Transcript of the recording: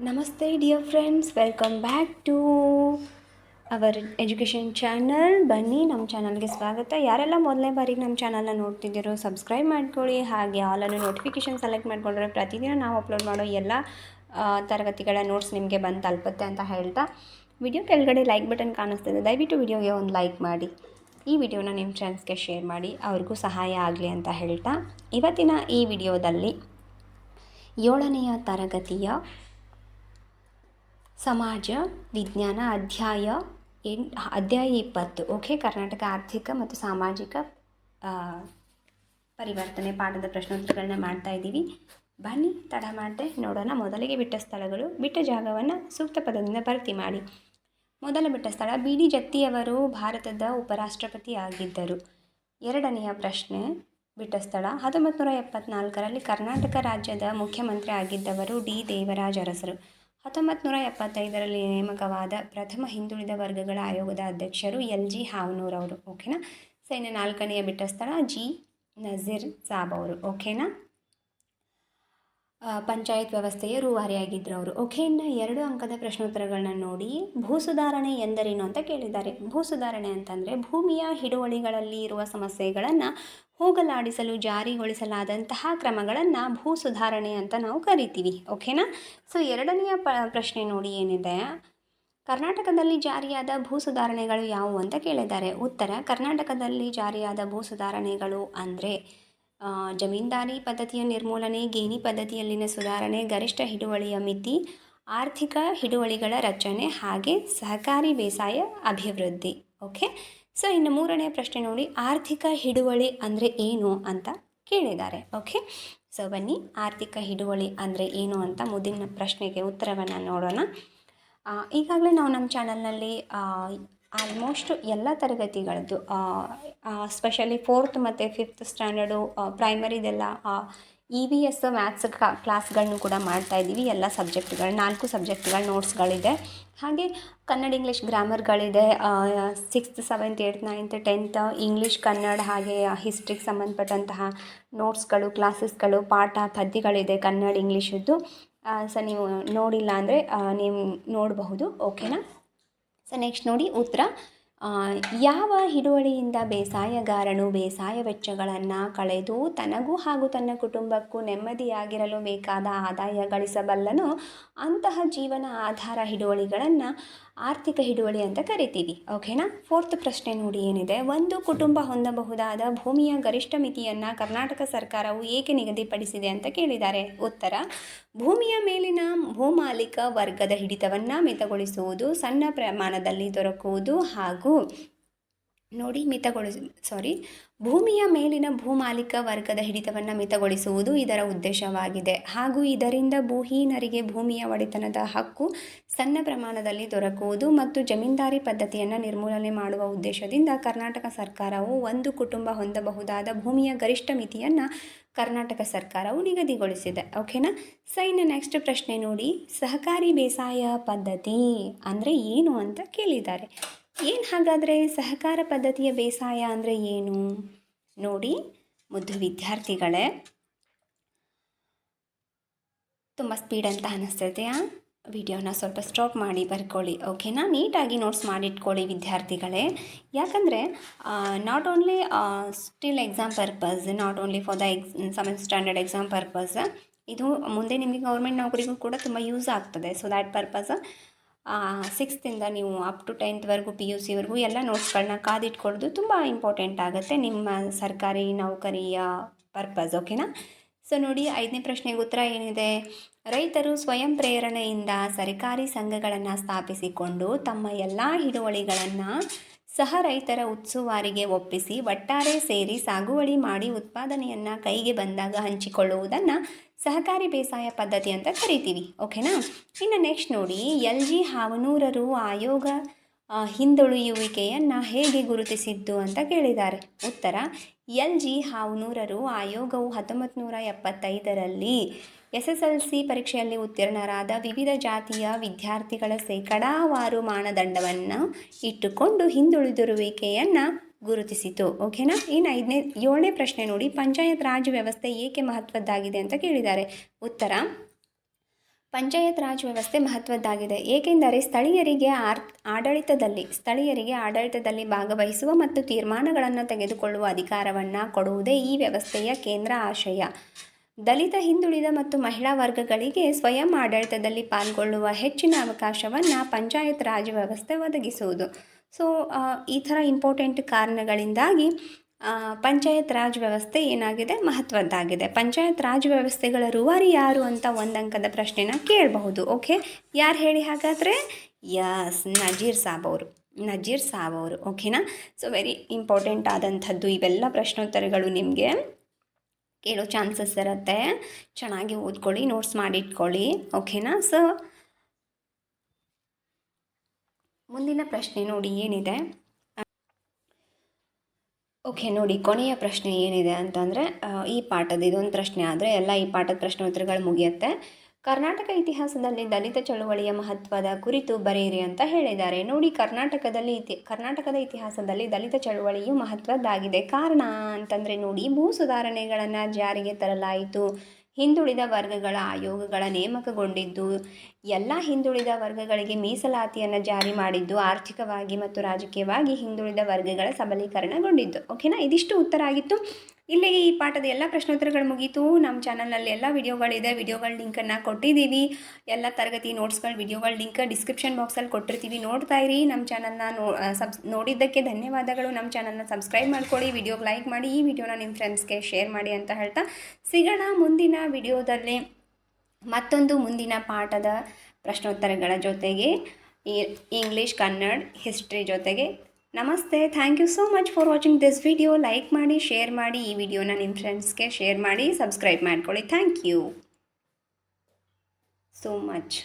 ನಮಸ್ತೆ dear friends welcome back to our education channel ಬನ್ನಿ ನಮ್ಮ ಚಾನಲ್ಗೆ ಸ್ವಾಗತ. ಯಾರೆಲ್ಲ ಮೊದಲನೇ ಬಾರಿಗೆ ನಮ್ಮ ಚಾನಲ್ನ ನೋಡ್ತಿದ್ದೀರೋ ಸಬ್ಸ್ಕ್ರೈಬ್ ಮಾಡ್ಕೊಳ್ಳಿ. ಹಾಗೆ ಆಲನ್ನು ನೋಟಿಫಿಕೇಷನ್ ಸೆಲೆಕ್ಟ್ ಮಾಡಿಕೊಂಡ್ರೆ ಪ್ರತಿದಿನ ನಾವು ಅಪ್ಲೋಡ್ ಮಾಡೋ ಎಲ್ಲ ತರಗತಿಗಳ ನೋಟ್ಸ್ ನಿಮಗೆ ಬಂದು ತಲುಪುತ್ತೆ ಅಂತ ಹೇಳ್ತಾ. ವಿಡಿಯೋ ಕೆಳಗಡೆ ಲೈಕ್ ಬಟನ್ ಕಾಣಿಸ್ತಿದೆ. ದಯವಿಟ್ಟು ವಿಡಿಯೋಗೆ ಒಂದು ಲೈಕ್ ಮಾಡಿ. ಈ ವಿಡಿಯೋನ ನಿಮ್ಮ ಫ್ರೆಂಡ್ಸ್ಗೆ ಶೇರ್ ಮಾಡಿ. ಅವ್ರಿಗೂ ಸಹಾಯ ಆಗಲಿ ಅಂತ ಹೇಳ್ತಾ. ಇವತ್ತಿನ ಈ ವಿಡಿಯೋದಲ್ಲಿ ಏಳನೆಯ ತರಗತಿಯ ಸಮಾಜ, ವಿಜ್ಞಾನ, ಅಧ್ಯಾಯ ಎಂಟು ಅಧ್ಯಾಯ ಇಪ್ಪತ್ತು, ಓಕೆ? ಕರ್ನಾಟಕ ಆರ್ಥಿಕ ಮತ್ತು ಸಾಮಾಜಿಕ ಪರಿವರ್ತನೆ ಪಾಠದ ಪ್ರಶ್ನೋತ್ತರಗಳನ್ನ ಮಾಡ್ತಾ ಇದ್ದೀವಿ. ಬನ್ನಿ, ತಡ ಮಾಡದೆ ನೋಡೋಣ. ಮೊದಲಿಗೆ ಬಿಟ್ಟ ಸ್ಥಳಗಳು, ಬಿಟ್ಟ ಜಾಗವನ್ನು ಸೂಕ್ತ ಪದದಿಂದ ಭರ್ತಿ ಮಾಡಿ. ಮೊದಲ ಬಿಟ್ಟ ಸ್ಥಳ ಬಿ ಡಿ ಜತ್ತಿಯವರು ಭಾರತದ ಉಪರಾಷ್ಟ್ರಪತಿ ಆಗಿದ್ದರು. ಎರಡನೆಯ ಪ್ರಶ್ನೆ, ಬಿಟ್ಟ ಸ್ಥಳ. ಹತ್ತೊಂಬತ್ತು ನೂರ ಎಪ್ಪತ್ನಾಲ್ಕರಲ್ಲಿ ಕರ್ನಾಟಕ ರಾಜ್ಯದ ಮುಖ್ಯಮಂತ್ರಿ ಆಗಿದ್ದವರು ಡಿ. ದೇವರಾಜ ಅರಸರು ಹತ್ತೊಂಬತ್ತು ನೂರ ಎಪ್ಪತ್ತೈದರಲ್ಲಿ ನೇಮಕವಾದ ಪ್ರಥಮ ಹಿಂದುಳಿದ ವರ್ಗಗಳ ಆಯೋಗದ ಅಧ್ಯಕ್ಷರು ಎಲ್ ಜಿ ಹಾವನೂರವರು, ಓಕೆನಾ? ಸೊ ಇನ್ನು ನಾಲ್ಕನೆಯ ಬಿಟ್ಟ ಸ್ಥಳ ಜಿ ನಜೀರ್ ಸಾಬ್ ಅವರು, ಓಕೆನಾ? ಪಂಚಾಯತ್ ವ್ಯವಸ್ಥೆಯ ರೂವಾರಿಯಾಗಿದ್ದರು ಅವರು ಓಕೆ ಇನ್ನು ಎರಡು ಅಂಕದ ಪ್ರಶ್ನೋತ್ತರಗಳನ್ನ ನೋಡಿ ಭೂ ಸುಧಾರಣೆ ಎಂದರೇನು ಅಂತ ಕೇಳಿದ್ದಾರೆ. ಭೂ ಸುಧಾರಣೆ ಅಂತಂದರೆ ಭೂಮಿಯ ಹಿಡುವಳಿಗಳಲ್ಲಿ ಇರುವ ಸಮಸ್ಯೆಗಳನ್ನು ಹೋಗಲಾಡಿಸಲು ಜಾರಿಗೊಳಿಸಲಾದಂತಹ ಕ್ರಮಗಳನ್ನು ಭೂ ಸುಧಾರಣೆ ಅಂತ ನಾವು ಕರಿತೀವಿ. ಓಕೆನಾ? ಸೊ ಎರಡನೆಯ ಪ, ಪ್ರಶ್ನೆ ನೋಡಿ ಏನಿದೆ? ಕರ್ನಾಟಕದಲ್ಲಿ ಜಾರಿಯಾದ ಭೂ ಸುಧಾರಣೆಗಳು ಯಾವುವು ಅಂತ ಕೇಳಿದ್ದಾರೆ. ಉತ್ತರ, ಕರ್ನಾಟಕದಲ್ಲಿ ಜಾರಿಯಾದ ಭೂ ಸುಧಾರಣೆಗಳು ಅಂದರೆ ಜಮೀನ್ದಾರಿ ಪದ್ಧತಿಯ ನಿರ್ಮೂಲನೆ, ಗೇಣಿ ಪದ್ಧತಿಯಲ್ಲಿನ ಸುಧಾರಣೆ, ಗರಿಷ್ಠ ಹಿಡುವಳಿಯ ಮಿತಿ, ಆರ್ಥಿಕ ಹಿಡುವಳಿಗಳ ರಚನೆ ಹಾಗೆ ಸಹಕಾರಿ ಬೇಸಾಯ ಅಭಿವೃದ್ಧಿ. ಓಕೆ ಸೊ ಇನ್ನು ಮೂರನೇ ಪ್ರಶ್ನೆ ನೋಡಿ, ಆರ್ಥಿಕ ಹಿಡುವಳಿ ಅಂದರೆ ಏನು ಅಂತ ಕೇಳಿದ್ದಾರೆ. ಓಕೆ ಸೊ ಬನ್ನಿ, ಆರ್ಥಿಕ ಹಿಡುವಳಿ ಅಂದರೆ ಏನು ಅಂತ ಮುಂದಿನ ಪ್ರಶ್ನೆಗೆ ಉತ್ತರವನ್ನು ನೋಡೋಣ. ಈಗಾಗಲೇ ನಾವು ನಮ್ಮ ಚಾನಲ್ನಲ್ಲಿ ಆಲ್ಮೋಸ್ಟ್ ಎಲ್ಲ ತರಗತಿಗಳದ್ದು ಸ್ಪೆಷಲಿ ಫೋರ್ತ್ ಮತ್ತು ಫಿಫ್ತ್ ಸ್ಟ್ಯಾಂಡರ್ಡು ಪ್ರೈಮರಿದೆಲ್ಲ ಇ ವಿ ಎಸ್ ಮ್ಯಾಥ್ಸ್ ಕ್ಲಾಸ್ಗಳನ್ನು ಕೂಡ ಮಾಡ್ತಾ ಇದ್ದೀವಿ, ಎಲ್ಲ ಸಬ್ಜೆಕ್ಟ್ಗಳು ನಾಲ್ಕು ಸಬ್ಜೆಕ್ಟ್ಗಳ ನೋಟ್ಸ್ಗಳಿದೆ ಹಾಗೆ Kannada English ಗ್ರಾಮರ್ಗಳಿದೆ sixth seventh eighth ninth tenth English Kannada ಹಾಗೆ ಹಿಸ್ಟ್ರಿಗೆ ಸಂಬಂಧಪಟ್ಟಂತಹ ನೋಟ್ಸ್ಗಳು ಕ್ಲಾಸಸ್ಗಳು ಪಾಠ ಪದ್ಯಗಳಿದೆ ಕನ್ನಡ ಇಂಗ್ಲೀಷದ್ದು ಸೊ ನೀವು ನೋಡಿಲ್ಲ ಅಂದರೆ ನೀವು ನೋಡಬಹುದು ಓಕೆನಾ ಸೊ ನೆಕ್ಸ್ಟ್ ನೋಡಿ ಉತ್ತರ. ಯಾವ ಹಿಡುವಳಿಯಿಂದ ಬೇಸಾಯಗಾರನು ಬೇಸಾಯ ವೆಚ್ಚಗಳನ್ನು ಕಳೆದು ತನಗೂ ಹಾಗೂ ತನ್ನ ಕುಟುಂಬಕ್ಕೂ ನೆಮ್ಮದಿಯಾಗಿರಲು ಬೇಕಾದ ಆದಾಯ ಗಳಿಸಬಲ್ಲನೋ ಅಂತಹ ಜೀವನ ಆಧಾರ ಹಿಡುವಳಿಗಳನ್ನು ಆರ್ಥಿಕ ಹಿಡುವಳಿ ಅಂತ ಕರಿತೀವಿ. ಓಕೆನಾ ಫೋರ್ತ್ ಪ್ರಶ್ನೆ ನೋಡಿ ಏನಿದೆ. ಒಂದು ಕುಟುಂಬ ಹೊಂದಬಹುದಾದ ಭೂಮಿಯ ಗರಿಷ್ಠ ಮಿತಿಯನ್ನು ಕರ್ನಾಟಕ ಸರ್ಕಾರವು ಏಕೆ ನಿಗದಿಪಡಿಸಿದೆ ಅಂತ ಕೇಳಿದ್ದಾರೆ. ಉತ್ತರ, ಭೂಮಿಯ ಮೇಲಿನ ಭೂಮಾಲಿಕ ವರ್ಗದ ಹಿಡಿತವನ್ನು ಮಿತಗೊಳಿಸುವುದು, ಸಣ್ಣ ಪ್ರಮಾಣದಲ್ಲಿ ದೊರಕುವುದು ಹಾಗೂ ನೋಡಿ ಮಿತಗೊಳಿಸ ಸಾರಿ ಭೂಮಿಯ ಮೇಲಿನ ಭೂಮಾಲಿಕ ವರ್ಗದ ಹಿಡಿತವನ್ನು ಮಿತಗೊಳಿಸುವುದು ಇದರ ಉದ್ದೇಶವಾಗಿದೆ. ಹಾಗೂ ಇದರಿಂದ ಭೂಹೀನರಿಗೆ ಭೂಮಿಯ ಒಡೆತನದ ಹಕ್ಕು ಸಣ್ಣ ಪ್ರಮಾಣದಲ್ಲಿ ದೊರಕುವುದು ಮತ್ತು ಜಮೀನ್ದಾರಿ ಪದ್ಧತಿಯನ್ನು ನಿರ್ಮೂಲನೆ ಮಾಡುವ ಉದ್ದೇಶದಿಂದ ಕರ್ನಾಟಕ ಸರ್ಕಾರವು ಒಂದು ಕುಟುಂಬ ಹೊಂದಬಹುದಾದ ಭೂಮಿಯ ಗರಿಷ್ಠ ಮಿತಿಯನ್ನು ಕರ್ನಾಟಕ ಸರ್ಕಾರವು ನಿಗದಿಗೊಳಿಸಿದೆ. ಓಕೆನಾ ಸೊ ಇನ್ನು ನೆಕ್ಸ್ಟ್ ಪ್ರಶ್ನೆ ನೋಡಿ, ಸಹಕಾರಿ ಬೇಸಾಯ ಪದ್ಧತಿ ಅಂದರೆ ಏನು ಅಂತ ಕೇಳಿದ್ದಾರೆ. ಏನು ಹಾಗಾದರೆ ಸಹಕಾರ ಪದ್ಧತಿಯ ಬೇಸಾಯ ಅಂದರೆ ಏನು? ನೋಡಿ ಮುದ್ದು ವಿದ್ಯಾರ್ಥಿಗಳೇ. ತುಂಬ ಸ್ಪೀಡ್ ಅಂತ ಅನ್ನಿಸ್ತೈತೆಯಾ ವಿಡಿಯೋನ ಸ್ವಲ್ಪ ಸ್ಟಾಪ್ ಮಾಡಿ ಬರ್ಕೊಳ್ಳಿ ಓಕೆನಾ ನೀಟಾಗಿ ನೋಟ್ಸ್ ಮಾಡಿಟ್ಕೊಳ್ಳಿ ವಿದ್ಯಾರ್ಥಿಗಳೇ. ಯಾಕಂದರೆ not only still exam purpose not only for the ex seventh standard exam purpose ಇದು ಮುಂದೆ ನಿಮಗೆ ಗೌರ್ಮೆಂಟ್ ನೌಕರಿಗೂ ಕೂಡ ತುಂಬ ಯೂಸ್ ಆಗ್ತದೆ. ಸೊ ದ್ಯಾಟ್ ಪರ್ಪಸ್ ಸಿಕ್ಸ್ತಿಂದ ನೀವು ಅಪ್ ಟು ಟೆಂತ್ವರೆಗೂ ಪಿ ಯು ಸಿವರೆಗೂ ಎಲ್ಲ ನೋಟ್ಸ್ಗಳನ್ನ ಕಾದಿಟ್ಕೊಳ್ಳೋದು ತುಂಬ ಇಂಪಾರ್ಟೆಂಟ್ ಆಗುತ್ತೆ ನಿಮ್ಮ ಸರ್ಕಾರಿ ನೌಕರಿಯ ಪರ್ಪಸ್ ಓಕೆನಾ ಸೊ ನೋಡಿ ಐದನೇ ಪ್ರಶ್ನೆಗೆ ಉತ್ತರ ಏನಿದೆ? ರೈತರು ಸ್ವಯಂ ಪ್ರೇರಣೆಯಿಂದ ಸರ್ಕಾರಿ ಸಂಘಗಳನ್ನು ಸ್ಥಾಪಿಸಿಕೊಂಡು ತಮ್ಮ ಎಲ್ಲ ಹಿಡುವಳಿಗಳನ್ನು ಸಹ ರೈತರ ಉತ್ಸುವಾರಿಗೆ ಒಪ್ಪಿಸಿ, ಒಟ್ಟಾರೆ ಸೇರಿ ಸಾಗುವಳಿ ಮಾಡಿ ಉತ್ಪಾದನೆಯನ್ನು ಕೈಗೆ ಬಂದಾಗ ಹಂಚಿಕೊಳ್ಳುವುದನ್ನು ಸಹಕಾರಿ ಬೇಸಾಯ ಪದ್ಧತಿ ಅಂತ ಕರಿತೀವಿ, ಓಕೆನಾ? ಇನ್ನು ನೆಕ್ಸ್ಟ್ ನೋಡಿ, ಎಲ್ ಜಿ ಹಾವನೂರರು ಆಯೋಗ ಹಿಂದುಳಿಯುವಿಕೆಯನ್ನು ಹೇಗೆ ಗುರುತಿಸಿದ್ದು ಅಂತ ಕೇಳಿದ್ದಾರೆ. ಉತ್ತರ, ಎಲ್ ಜಿ ಹಾವನೂರರು ಆಯೋಗವು ಹತ್ತೊಂಬತ್ತು ನೂರ ಎಪ್ಪತ್ತೈದರಲ್ಲಿ ಎಸ್ ಎಸ್ ಎಲ್ ಸಿ ಪರೀಕ್ಷೆಯಲ್ಲಿ ಉತ್ತೀರ್ಣರಾದ ವಿವಿಧ ಜಾತಿಯ ವಿದ್ಯಾರ್ಥಿಗಳ ಶೇಕಡಾವಾರು ಮಾನದಂಡವನ್ನು ಇಟ್ಟುಕೊಂಡು ಹಿಂದುಳಿದಿರುವಿಕೆಯನ್ನು ಗುರುತಿಸಿತು, ಓಕೆನಾ? ಇನ್ನು ಐದನೇ, ಏಳನೇ ಪ್ರಶ್ನೆ ನೋಡಿ, ಪಂಚಾಯತ್ ರಾಜ್ ವ್ಯವಸ್ಥೆ ಏಕೆ ಮಹತ್ವದ್ದಾಗಿದೆ ಅಂತ ಕೇಳಿದ್ದಾರೆ. ಉತ್ತರ, ಪಂಚಾಯತ್ ರಾಜ್ ವ್ಯವಸ್ಥೆ ಮಹತ್ವದ್ದಾಗಿದೆ, ಏಕೆಂದರೆ ಸ್ಥಳೀಯರಿಗೆ ಆರ್, ಆಡಳಿತದಲ್ಲಿ, ಸ್ಥಳೀಯರಿಗೆ ಆಡಳಿತದಲ್ಲಿ ಭಾಗವಹಿಸುವ ಮತ್ತು ತೀರ್ಮಾನಗಳನ್ನು ತೆಗೆದುಕೊಳ್ಳುವ ಅಧಿಕಾರವನ್ನು ಕೊಡುವುದೇ ಈ ವ್ಯವಸ್ಥೆಯ ಕೇಂದ್ರ ಆಶಯ. ದಲಿತ, ಹಿಂದುಳಿದ ಮತ್ತು ಮಹಿಳಾ ವರ್ಗಗಳಿಗೆ ಸ್ವಯಂ ಆಡಳಿತದಲ್ಲಿ ಪಾಲ್ಗೊಳ್ಳುವ ಹೆಚ್ಚಿನ ಅವಕಾಶವನ್ನು ಪಂಚಾಯತ್ ರಾಜ್ ವ್ಯವಸ್ಥೆ ಒದಗಿಸುವುದು. ಸೊ ಈ ಥರ ಇಂಪಾರ್ಟೆಂಟ್ ಕಾರಣಗಳಿಂದಾಗಿ ಪಂಚಾಯತ್ ರಾಜ್ ವ್ಯವಸ್ಥೆ ಏನಾಗಿದೆ? ಮಹತ್ವದ್ದಾಗಿದೆ. ಪಂಚಾಯತ್ ರಾಜ್ ವ್ಯವಸ್ಥೆಗಳ ರೂವಾರಿ ಯಾರು ಅಂತ ಒಂದು ಅಂಕದ ಪ್ರಶ್ನೆನ ಕೇಳಬಹುದು ಓಕೆ ಯಾರು ಹೇಳಿ ಹಾಗಾದರೆ? ಯಸ್ ನಜೀರ್ ಸಾಬ್ ಅವರು. ನಜೀರ್ ಸಾಬ್ ಅವರು ಓಕೆನಾ ಸೊ ವೆರಿ ಇಂಪಾರ್ಟೆಂಟ್ ಆದಂಥದ್ದು ಇವೆಲ್ಲ ಪ್ರಶ್ನೋತ್ತರಗಳು ನಿಮಗೆ. ಕೇಳೋ ಚಾನ್ಸಸ್ ಇರುತ್ತೆ. ಚೆನ್ನಾಗಿ ಓದ್ಕೊಳ್ಳಿ ನೋಟ್ಸ್ ಮಾಡಿಟ್ಕೊಳ್ಳಿ ಓಕೆನಾ ಸೊ ಮುಂದಿನ ಪ್ರಶ್ನೆ ನೋಡಿ, ಏನಿದೆ? ಓಕೆ ನೋಡಿ, ಕೊನೆಯ ಪ್ರಶ್ನೆ ಏನಿದೆ ಅಂತಂದರೆ ಈ ಪಾಠದ ಇದೊಂದು ಪ್ರಶ್ನೆ ಆದರೆ ಎಲ್ಲ ಈ ಪಾಠದ ಪ್ರಶ್ನೋತ್ತರಗಳು ಮುಗಿಯುತ್ತೆ. ಕರ್ನಾಟಕ ಇತಿಹಾಸದಲ್ಲಿ ದಲಿತ ಚಳುವಳಿಯ ಮಹತ್ವದ ಕುರಿತು ಬರೆಯಿರಿ ಅಂತ ಹೇಳಿದ್ದಾರೆ. ನೋಡಿ, ಕರ್ನಾಟಕದಲ್ಲಿ ಇತಿ, ಕರ್ನಾಟಕದ ಇತಿಹಾಸದಲ್ಲಿ ದಲಿತ ಚಳುವಳಿಯು ಮಹತ್ವದ್ದಾಗಿದೆ. ಕಾರಣ ಅಂತಂದರೆ ನೋಡಿ, ಭೂ ಸುಧಾರಣೆಗಳನ್ನು ಜಾರಿಗೆ ತರಲಾಯಿತು. ಹಿಂದುಳಿದ ವರ್ಗಗಳ ಆಯೋಗಗಳ ನೇಮಕಗೊಂಡಿದ್ದು ಎಲ್ಲ ಹಿಂದುಳಿದ ವರ್ಗಗಳಿಗೆ ಮೀಸಲಾತಿಯನ್ನು ಜಾರಿ ಮಾಡಿದ್ದು ಆರ್ಥಿಕವಾಗಿ ಮತ್ತು ರಾಜಕೀಯವಾಗಿ ಹಿಂದುಳಿದ ವರ್ಗಗಳ ಸಬಲೀಕರಣಗೊಂಡಿದ್ದು. ಓಕೆನಾ? ಇದಿಷ್ಟು ಉತ್ತರ ಆಗಿತ್ತು. ಇಲ್ಲಿಗೆ ಈ ಪಾಠದ ಎಲ್ಲ ಪ್ರಶ್ನೋತ್ತರಗಳು ಮುಗೀತು. ನಮ್ಮ ಚಾನಲ್ನಲ್ಲಿ ಎಲ್ಲ ವಿಡಿಯೋಗಳಿದೆ. ವಿಡಿಯೋಗಳ ಲಿಂಕನ್ನು ಕೊಟ್ಟಿದ್ದೀವಿ. ಎಲ್ಲ ತರಗತಿ ನೋಟ್ಸ್ಗಳು, ವಿಡಿಯೋಗಳ ಲಿಂಕ್ ಡಿಸ್ಕ್ರಿಪ್ಷನ್ ಬಾಕ್ಸಲ್ಲಿ ಕೊಟ್ಟಿರ್ತೀವಿ. ನೋಡ್ತಾ ಇರಿ. ನಮ್ಮ ಚಾನಲ್ನ ಸಬ್ಸ್, ನೋಡಿದ್ದಕ್ಕೆ ಧನ್ಯವಾದಗಳು. ನಮ್ಮ ಚಾನಲ್ನ ಸಬ್ಸ್ಕ್ರೈಬ್ ಮಾಡ್ಕೊಳ್ಳಿ. ವಿಡಿಯೋಗೆ ಲೈಕ್ ಮಾಡಿ. ಈ ವಿಡಿಯೋನ ನಿಮ್ಮ ಫ್ರೆಂಡ್ಸ್ಗೆ ಶೇರ್ ಮಾಡಿ ಅಂತ ಹೇಳ್ತಾ ಸಿಗೋಣ ಮುಂದಿನ ವಿಡಿಯೋದಲ್ಲಿ. ಮತ್ತೊಂದು ಮುಂದಿನ ಪಾಠದ ಪ್ರಶ್ನೋತ್ತರಗಳ ಜೊತೆಗೆ ಇಂಗ್ಲೀಷ್ ಕನ್ನಡ ಹಿಸ್ಟ್ರಿ ಜೊತೆಗೆ. ನಮಸ್ತೆ. Thank you so much for watching this video like ಮಾಡಿ ಶೇರ್ ಮಾಡಿ. ಈ ವಿಡಿಯೋನ ನಿಮ್ಮ ಫ್ರೆಂಡ್ಸ್ಗೆ ಶೇರ್ ಮಾಡಿ ಸಬ್ಸ್ಕ್ರೈಬ್ ಮಾಡ್ಕೊಳ್ಳಿ. Thank you so much